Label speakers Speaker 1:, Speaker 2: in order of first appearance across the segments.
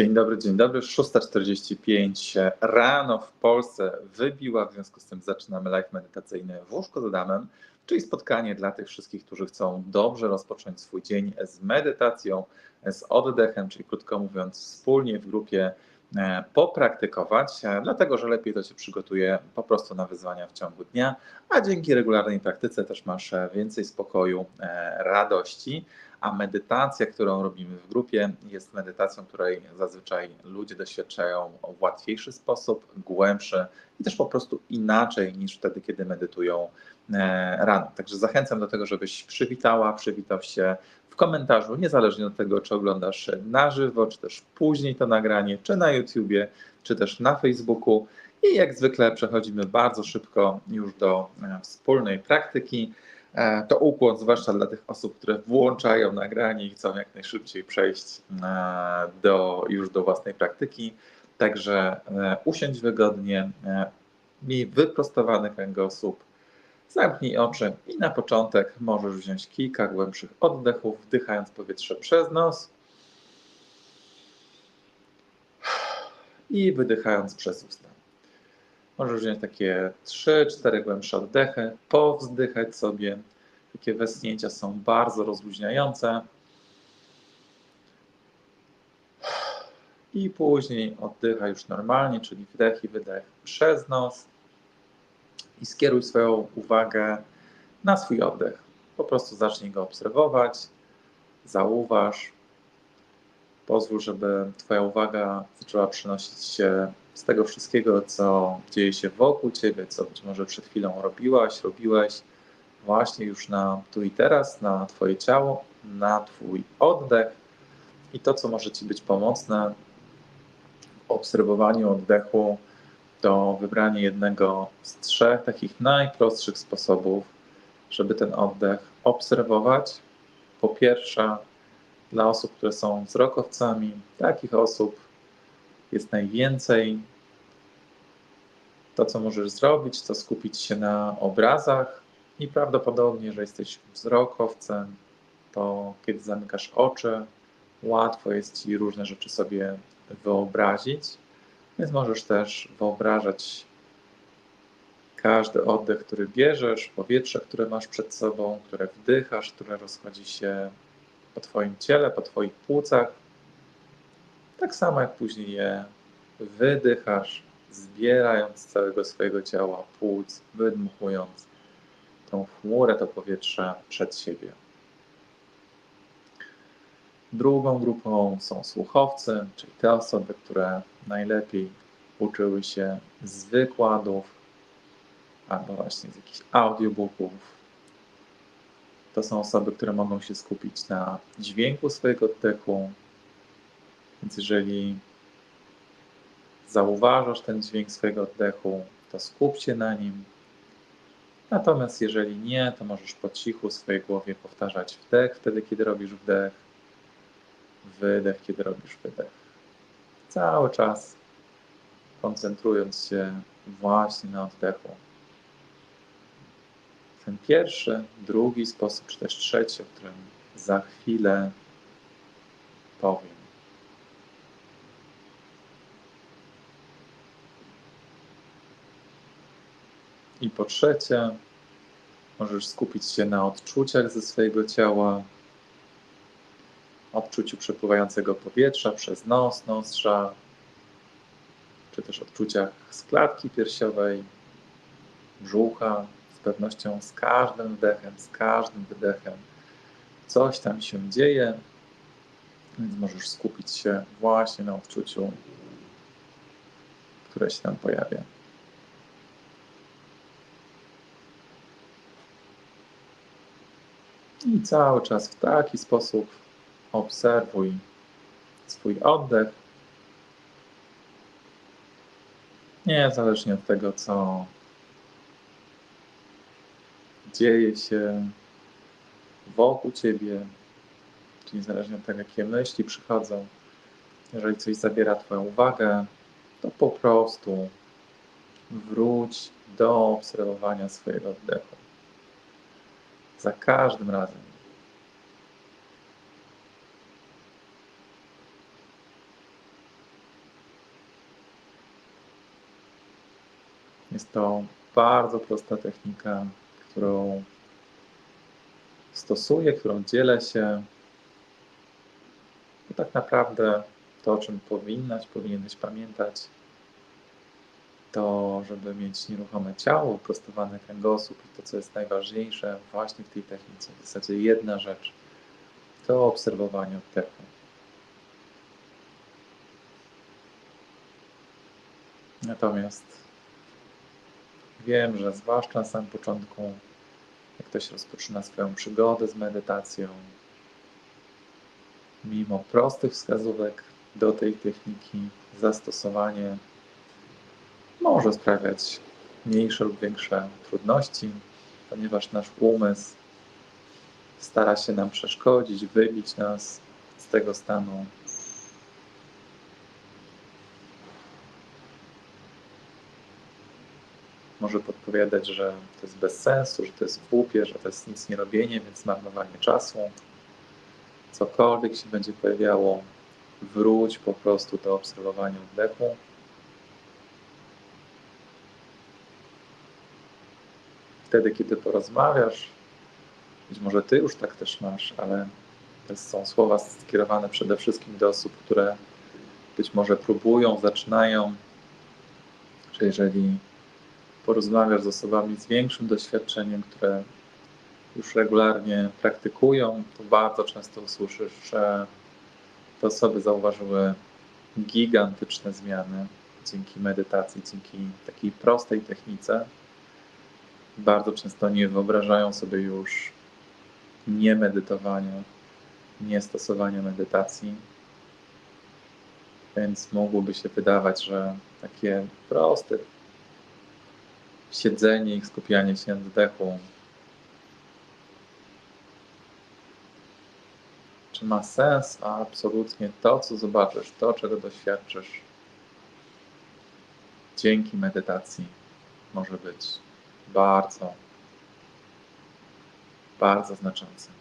Speaker 1: Dzień dobry, dzień dobry. 6.45 rano w Polsce wybiła, w związku z tym zaczynamy live medytacyjny w łóżko z Adamem, czyli spotkanie dla tych wszystkich, którzy chcą dobrze rozpocząć swój dzień z medytacją, z oddechem, czyli krótko mówiąc wspólnie w grupie e, popraktykować, e, dlatego że lepiej to się przygotuje po prostu na wyzwania w ciągu dnia, a dzięki regularnej praktyce też masz e, więcej spokoju, radości a medytacja, którą robimy w grupie, jest medytacją, której zazwyczaj ludzie doświadczają w łatwiejszy sposób, głębszy i też po prostu inaczej niż wtedy, kiedy medytują e, rano. Także zachęcam do tego, żebyś przywitała, przywitał się w komentarzu, niezależnie od tego, czy oglądasz na żywo, czy też później to nagranie, czy na YouTubie, czy też na Facebooku. I jak zwykle przechodzimy bardzo szybko już do e, wspólnej praktyki. E, to ukłon, zwłaszcza dla tych osób, które włączają nagranie i chcą jak najszybciej przejść e, do, już do własnej praktyki. Także e, usiądź wygodnie, miej wyprostowany kręgosłup, zamknij oczy i na początek możesz wziąć kilka głębszych oddechów, wdychając powietrze przez nos i wydychając przez usta. Możesz wziąć takie 3-4 głębsze oddechy, powzdychać sobie. Takie westchnięcia są bardzo rozluźniające. I później oddychaj już normalnie, czyli wdech i wydech przez nos. I skieruj swoją uwagę na swój oddech. Po prostu zacznij go obserwować, zauważ. Pozwól, żeby Twoja uwaga zaczęła przenosić się z tego wszystkiego, co dzieje się wokół ciebie, co być może przed chwilą robiłaś, robiłeś, właśnie już na tu i teraz, na Twoje ciało, na Twój oddech i to, co może Ci być pomocne w obserwowaniu oddechu, to wybranie jednego z trzech takich najprostszych sposobów, żeby ten oddech obserwować. Po pierwsze, dla osób, które są wzrokowcami, takich osób jest najwięcej. To, co możesz zrobić, to skupić się na obrazach i prawdopodobnie, że jesteś wzrokowcem, to kiedy zamykasz oczy, łatwo jest ci różne rzeczy sobie wyobrazić, więc możesz też wyobrażać każdy oddech, który bierzesz, powietrze, które masz przed sobą, które wdychasz, które rozchodzi się po Twoim ciele, po Twoich płucach, tak samo jak później je wydychasz, zbierając z całego swojego ciała płuc, wydmuchując tą chmurę, to powietrze przed siebie. Drugą grupą są słuchowcy, czyli te osoby, które najlepiej uczyły się z wykładów albo właśnie z jakichś audiobooków. To są osoby, które mogą się skupić na dźwięku swojego oddechu, więc jeżeli zauważasz ten dźwięk swojego oddechu, to skup się na nim. Natomiast jeżeli nie, to możesz po cichu w swojej głowie powtarzać wdech wtedy, kiedy robisz wdech, wydech, kiedy robisz wydech. Cały czas koncentrując się właśnie na oddechu. Ten pierwszy, drugi sposób, czy też trzeci, o którym za chwilę powiem. I po trzecie, możesz skupić się na odczuciach ze swojego ciała, odczuciu przepływającego powietrza przez nos, nozdrza, czy też odczuciach z klatki piersiowej, brzucha. Pewnością z każdym wdechem, z każdym wydechem coś tam się dzieje, więc możesz skupić się właśnie na odczuciu, które się tam pojawia. I cały czas w taki sposób obserwuj swój oddech. Niezależnie od tego, co dzieje się wokół ciebie, czyli niezależnie od tego, jakie myśli przychodzą, jeżeli coś zabiera Twoją uwagę, to po prostu wróć do obserwowania swojego oddechu. Za każdym razem. Jest to bardzo prosta technika, którą stosuję, którą dzielę się. To tak naprawdę to, o czym powinnaś, powinieneś pamiętać, to, żeby mieć nieruchome ciało, prostowany kręgosłup i to, co jest najważniejsze właśnie w tej technice, w zasadzie jedna rzecz, to obserwowanie oddechu. Natomiast wiem, że zwłaszcza na samym początku, jak ktoś rozpoczyna swoją przygodę z medytacją, mimo prostych wskazówek do tej techniki, zastosowanie może sprawiać mniejsze lub większe trudności, ponieważ nasz umysł stara się nam przeszkodzić, wybić nas z tego stanu. Może podpowiadać, że to jest bez sensu, że to jest głupie, że to jest nic nie robienie, więc marnowanie czasu. Cokolwiek się będzie pojawiało, wróć po prostu do obserwowania oddechu. Wtedy, kiedy porozmawiasz, być może ty już tak też masz, ale to są słowa skierowane przede wszystkim do osób, które być może próbują, zaczynają, czy jeżeli porozmawiasz z osobami z większym doświadczeniem, które już regularnie praktykują, to bardzo często usłyszysz, że te osoby zauważyły gigantyczne zmiany dzięki medytacji, dzięki takiej prostej technice. Bardzo często nie wyobrażają sobie już nie medytowania, nie stosowania medytacji. Więc mogłoby się wydawać, że takie proste siedzenie i skupianie się na oddechu. Czy ma sens, a absolutnie. To, co zobaczysz, to, czego doświadczysz dzięki medytacji, może być bardzo, bardzo znaczące.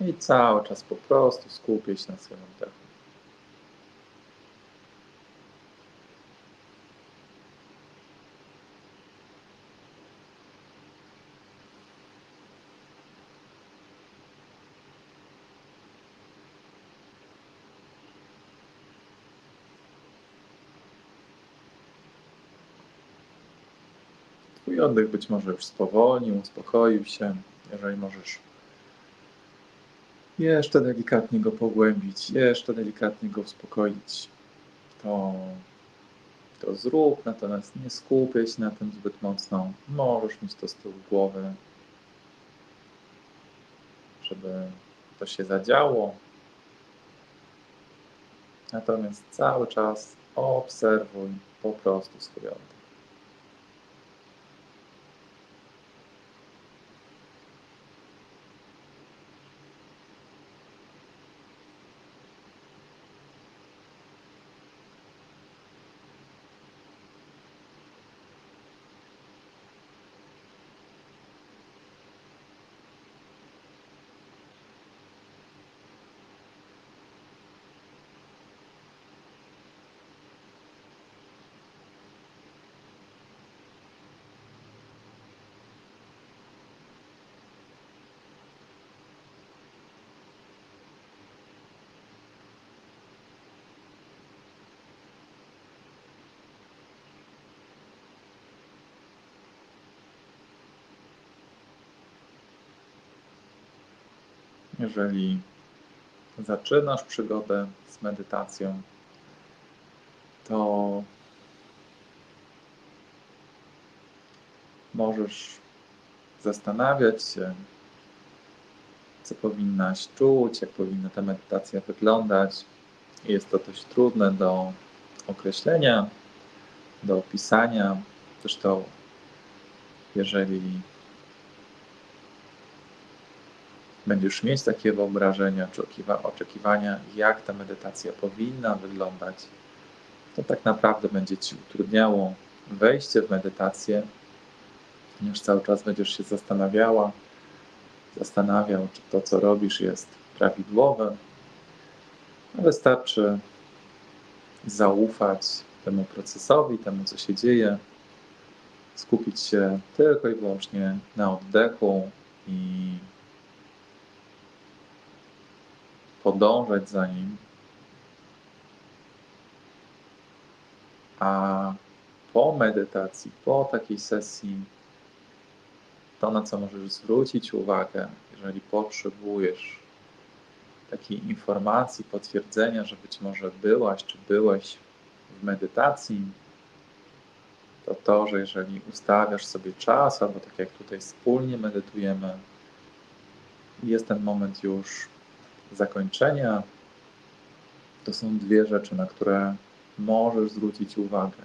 Speaker 1: I cały czas po prostu skupię się na swoim oddechu. Twój oddech być może już spowolnił, uspokoił się. Jeżeli możesz jeszcze delikatnie go pogłębić, jeszcze delikatnie go uspokoić, to, to zrób, natomiast nie skupiaj się na tym zbyt mocno. Możesz mieć to z tyłu głowy, żeby to się zadziało. Natomiast cały czas obserwuj po prostu swój oddech. Jeżeli zaczynasz przygodę z medytacją, to możesz zastanawiać się, co powinnaś czuć, jak powinna ta medytacja wyglądać. Jest to dość trudne do określenia, do opisania. Zresztą, jeżeli będziesz mieć takie wyobrażenia czy oczekiwania, jak ta medytacja powinna wyglądać, to tak naprawdę będzie ci utrudniało wejście w medytację, ponieważ cały czas będziesz się zastanawiała, zastanawiał, czy to, co robisz, jest prawidłowe, Wystarczy zaufać temu procesowi, temu, co się dzieje, skupić się tylko i wyłącznie na oddechu i podążać za nim. A po medytacji, po takiej sesji, to na co możesz zwrócić uwagę, jeżeli potrzebujesz takiej informacji, potwierdzenia, że być może byłaś czy byłeś w medytacji, to to, że jeżeli ustawiasz sobie czas, albo tak jak tutaj wspólnie medytujemy, jest ten moment już zakończenia, to są dwie rzeczy, na które możesz zwrócić uwagę.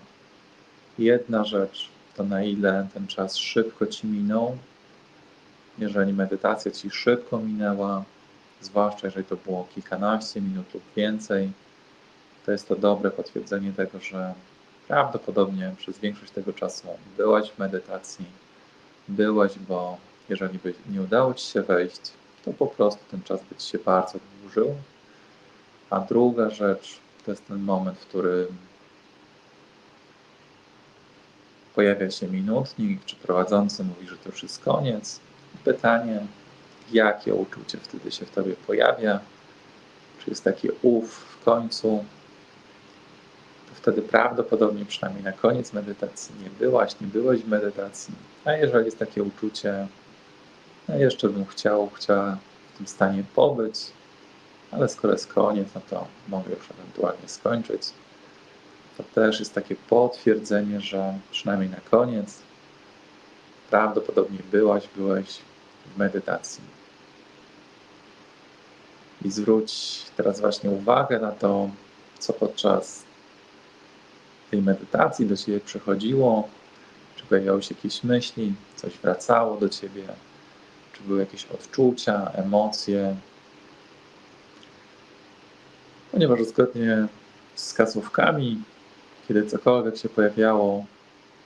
Speaker 1: Jedna rzecz to na ile ten czas szybko ci minął. Jeżeli medytacja ci szybko minęła, zwłaszcza jeżeli to było kilkanaście minut lub więcej, to jest to dobre potwierdzenie tego, że prawdopodobnie przez większość tego czasu byłaś w medytacji, byłaś, bo jeżeli by nie udało ci się wejść, to po prostu ten czas by ci się bardzo dłużył. A druga rzecz to jest ten moment, w którym pojawia się minutnik, czy prowadzący mówi, że to już jest koniec. Pytanie, jakie uczucie wtedy się w tobie pojawia? Czy jest takie ów w końcu? To wtedy prawdopodobnie przynajmniej na koniec medytacji nie byłaś, nie byłeś w medytacji. A jeżeli jest takie uczucie, no jeszcze bym chciał, chciała w tym stanie pobyć, ale skoro jest koniec, no to mogę już ewentualnie skończyć. To też jest takie potwierdzenie, że przynajmniej na koniec prawdopodobnie byłaś, byłeś w medytacji. I zwróć teraz właśnie uwagę na to, co podczas tej medytacji do ciebie przychodziło, czy pojawiały się jakieś myśli, coś wracało do ciebie, były jakieś odczucia, emocje. Ponieważ zgodnie z wskazówkami, kiedy cokolwiek się pojawiało,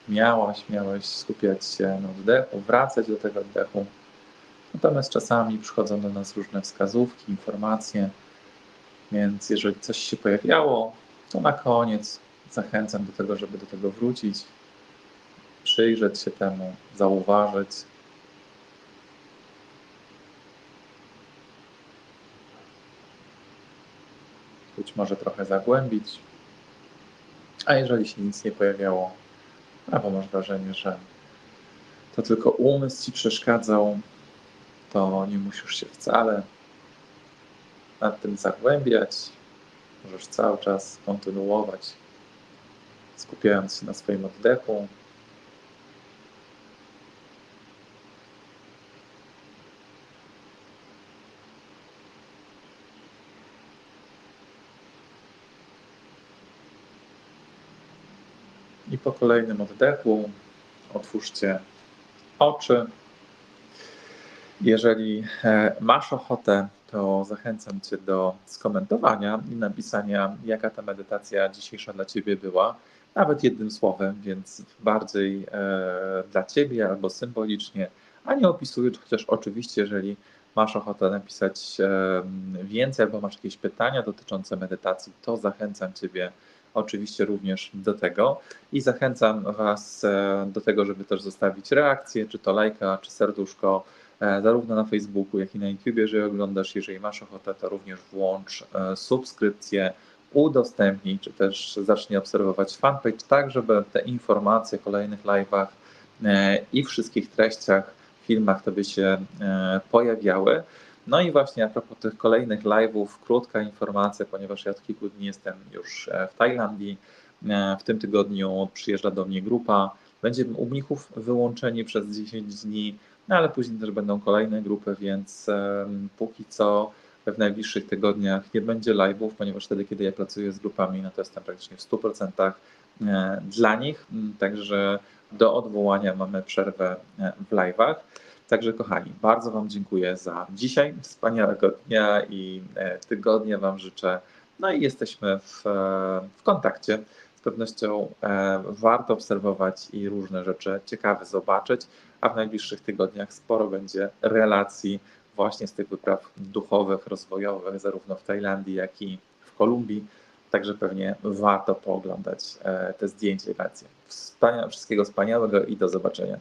Speaker 1: miałaś, miałeś skupiać się na oddechu, wracać do tego oddechu. Natomiast czasami przychodzą do nas różne wskazówki, informacje, więc jeżeli coś się pojawiało, to na koniec zachęcam do tego, żeby do tego wrócić, przyjrzeć się temu, zauważyć, być może trochę zagłębić. A jeżeli się nic nie pojawiało, albo masz wrażenie, że to tylko umysł ci przeszkadzał, to nie musisz się wcale nad tym zagłębiać. Możesz cały czas kontynuować, skupiając się na swoim oddechu, I po kolejnym oddechu otwórzcie oczy. Jeżeli e, masz ochotę, to zachęcam Cię do skomentowania i napisania, jaka ta medytacja dzisiejsza dla Ciebie była, nawet jednym słowem, więc bardziej e, dla Ciebie albo symbolicznie, a nie opisując, chociaż oczywiście, jeżeli masz ochotę napisać więcej albo masz jakieś pytania dotyczące medytacji, to zachęcam Ciebie oczywiście również do tego i zachęcam Was e, do tego, żeby też zostawić reakcję, czy to lajka, czy serduszko, e, zarówno na Facebooku, jak i na YouTube, jeżeli oglądasz. Jeżeli masz ochotę, to również włącz e, subskrypcję, udostępnij, czy też zacznij obserwować fanpage, tak żeby te informacje o kolejnych live'ach i wszystkich treściach, filmach Tobie się pojawiały. No i właśnie a propos tych kolejnych live'ów, krótka informacja, ponieważ ja od kilku dni jestem już e, w Tajlandii. E, w tym tygodniu przyjeżdża do mnie grupa. Będziemy u mnichów wyłączeni przez 10 dni, no ale później też będą kolejne grupy, więc póki co w najbliższych tygodniach nie będzie live'ów, ponieważ wtedy, kiedy ja pracuję z grupami, no to jestem praktycznie w 100% e, dla nich, także do odwołania mamy przerwę w live'ach. Także kochani, bardzo Wam dziękuję za dzisiaj, wspaniałego dnia i e, tygodnia Wam życzę. No i jesteśmy w, e, w kontakcie. Z pewnością e, warto obserwować i różne rzeczy ciekawe zobaczyć, a w najbliższych tygodniach sporo będzie relacji właśnie z tych wypraw duchowych, rozwojowych, zarówno w Tajlandii, jak i w Kolumbii, także pewnie warto pooglądać te zdjęcia i relacje. Wspania- Wszystkiego wspaniałego i do zobaczenia.